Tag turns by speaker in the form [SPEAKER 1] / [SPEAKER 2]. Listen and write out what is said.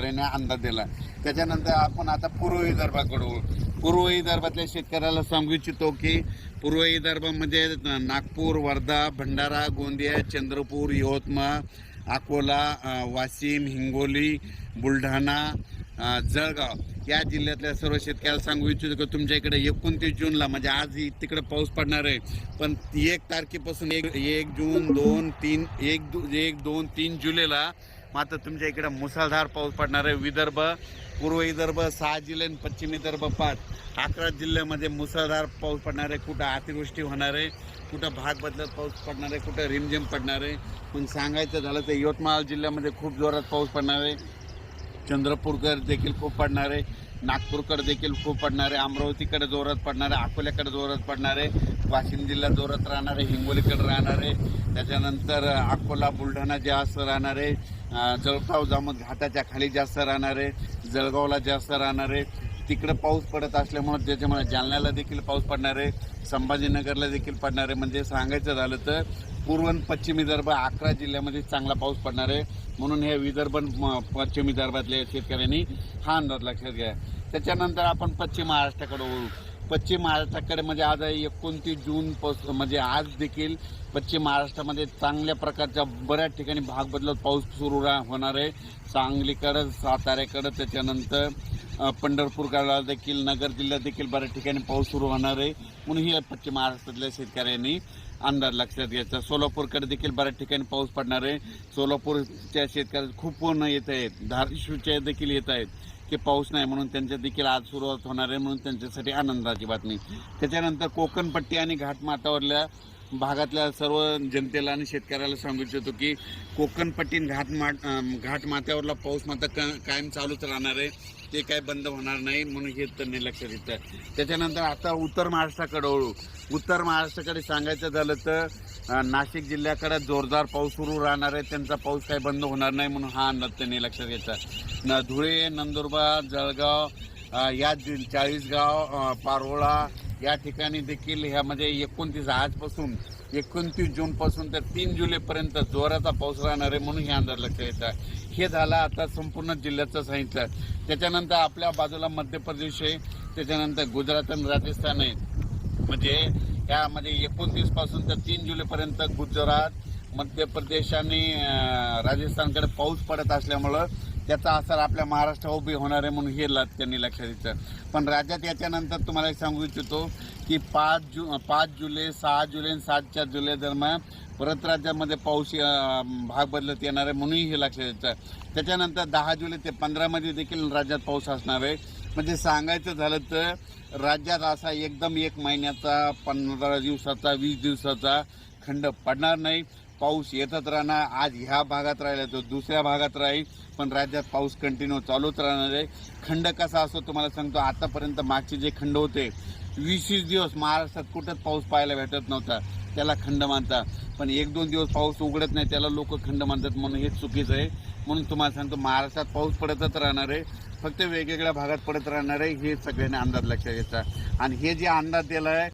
[SPEAKER 1] शेतकऱ्यांनी अंदाज दिला. त्याच्यानंतर आपण आता पूर्व विदर्भाकडे पूर्व विदर्भातल्या शेतकऱ्याला सांगू इच्छितो की पूर्व विदर्भामध्ये नागपूर वर्धा भंडारा गोंदिया चंद्रपूर यवतमाळ अकोला वाशिम हिंगोली बुलढाणा जळगाव या जिल्ह्यातल्या सर्व शेतकऱ्याला सांगू इच्छितो की तुमच्या इकडे एकोणतीस जूनला म्हणजे आज तिकडे पाऊस पडणार आहे. पण एक तारखेपासून एक एक जून दोन तीन एक दो एक दोन तीन जुलैला मात्र तुमच्या इकडं मुसळधार पाऊस पडणार आहे. विदर्भ पूर्व विदर्भ सहा जिल्हे आणि पश्चिम विदर्भ पाच. अकरा जिल्ह्यामध्ये मुसळधार पाऊस पडणार आहे. कुठं अतिवृष्टी होणार आहे कुठं भाग बदलत पाऊस पडणार आहे कुठं रिमझिम पडणार आहे. पण सांगायचं झालं तर यवतमाळ जिल्ह्यामध्ये खूप जोरात पाऊस पडणार आहे. चंद्रपूरकर देखील खूप पडणार आहे. नागपूरकडे देखील खूप पडणार आहे. अमरावतीकडे जोरात पडणार आहे. अकोल्याकडे जोरात पडणार आहे. वाशिम जिल्ह्यात जोरात राहणार आहे. हिंगोलीकडे राहणार आहे. त्याच्यानंतर अकोला बुलढाणा जे असं राहणार आहे. जळगाव जामत घाटाच्या खाली जास्त राहणार आहे जळगावला जास्त राहणार आहे. तिकडं पाऊस पडत असल्यामुळं त्याच्यामुळे जालन्याला देखील पाऊस पडणार आहे संभाजीनगरला देखील पडणार आहे. म्हणजे सांगायचं झालं तर पूर्व आणि पश्चिम विदर्भ अकरा जिल्ह्यामध्ये चांगला पाऊस पडणार आहे. म्हणून हे विदर्भ म- पश्चिम विदर्भातल्या शेतकऱ्यांनी हा अंदाज लक्षात घ्या. त्याच्यानंतर आपण पश्चिम महाराष्ट्राकडे वळू. पश्चिम महाराष्ट्राकडे म्हणजे आज एकोणतीस जून पासून म्हणजे आज देखील पश्चिम महाराष्ट्रामध्ये चांगल्या प्रकारच्या बऱ्याच ठिकाणी भाग बदलत पाऊस सुरू होणार आहे. सांगलीकडं साताऱ्याकडं त्याच्यानंतर पंढरपूरकडला देखील नगर जिल्ह्यात देखील बऱ्याच ठिकाणी पाऊस सुरू होणार आहे. म्हणून ही पश्चिम महाराष्ट्रातल्या शेतकऱ्यांनी अंदाज लक्षात घ्यायचा. सोलापूरकडे देखील बऱ्याच ठिकाणी पाऊस पडणार आहे. सोलापूरच्या शेतकऱ्यात खूप पूर्ण येत आहेत. धाराशिवच्या देखील येत आहेत. की पाऊस नाही म्हणून त्यांच्या देखील आज सुरुवात होणार आहे म्हणून त्यांच्यासाठी आनंदाची बातमी. त्याच्यानंतर कोकणपट्टी आणि घाटमाथावरल्या भागातल्या सर्व जनतेला आणि शेतकऱ्याला सांगू इच्छितो की कोकणपट्टी घाटमा घाटमाथ्यावरला पाऊस मात्र का कायम चालूच राहणार आहे. ते काय बंद होणार नाही म्हणून हे त्यांनी लक्षात देतं त्याच्यानंतर आता उत्तर महाराष्ट्राकडे वळू. उत्तर महाराष्ट्राकडे सांगायचं झालं तर नाशिक जिल्ह्याकडे जोरदार पाऊस सुरू राहणार आहे. त्यांचा पाऊस काही बंद होणार नाही म्हणून हा अंदाज त्यांनी लक्षात न धुळे नंदुरबार जळगाव या जि- चाळीसगाव पारोळा या ठिकाणी देखील ह्यामध्ये म्हणजे एकोणतीस आजपासून एकोणतीस जूनपासून तर तीन जुलैपर्यंत जोराचा पाऊस राहणार आहे म्हणून हे अंदाज लक्षात येतात हे झालं आता संपूर्ण जिल्ह्याचं सांगितलं. त्याच्यानंतर आपल्या बाजूला मध्य प्रदेश आहे त्याच्यानंतर गुजरात आणि राजस्थान आहे. म्हणजे यामध्ये म्हणजे एकोणतीसपासून तर तीन जुलैपर्यंत गुजरात मध्य प्रदेश आणि राजस्थानकडे पाऊस पडत असल्यामुळं त्याचा असर आपल्या महाराष्ट्रावर उभी होणार आहे म्हणून हे ल- त्यांनी लक्षात घेतलं. पण राज्यात याच्यानंतर तुम्हाला एक सांगू इच्छितो की पाच जु पाच जुलै सहा जुलै आणि सातच्या जुलै दरम्यान परत राज्यामध्ये पाऊस भाग बदलत येणार आहे म्हणूनही हे लक्षात येतं. त्याच्यानंतर दहा जुलै ते पंधरामध्ये देखील राज्यात पाऊस असणार आहे. म्हणजे सांगायचं झालं तर राज्यात असा एकदम एक महिन्याचा पंधरा दिवसाचा वीस दिवसाचा खंड पडणार नाही. पाऊस येतच राहणार. आज ह्या भागात राहिला तो दुसऱ्या भागात राहील. पण राज्यात पाऊस कंटिन्यू चालूच राहणार आहे. खंड कसा असतो तुम्हाला सांगतो. आतापर्यंत मागचे जे खंड होते वीस वीस दिवस महाराष्ट्रात कुठंच पाऊस पाहायला भेटत नव्हता. त्याला खंड मानतात पण एक दोन दिवस पाऊस उघडत नाही त्याला लोक खंड मानतात म्हणून हे चुकीचं आहे. म्हणून तुम्हाला सांगतो महाराष्ट्रात पाऊस पडतच राहणार आहे. फक्त वेगवेगळ्या भागात पडत राहणार आहे. हे सगळ्यांनी अंदाज लक्षात घ्यायचा. आणि हे जे अंदाज दिला आहे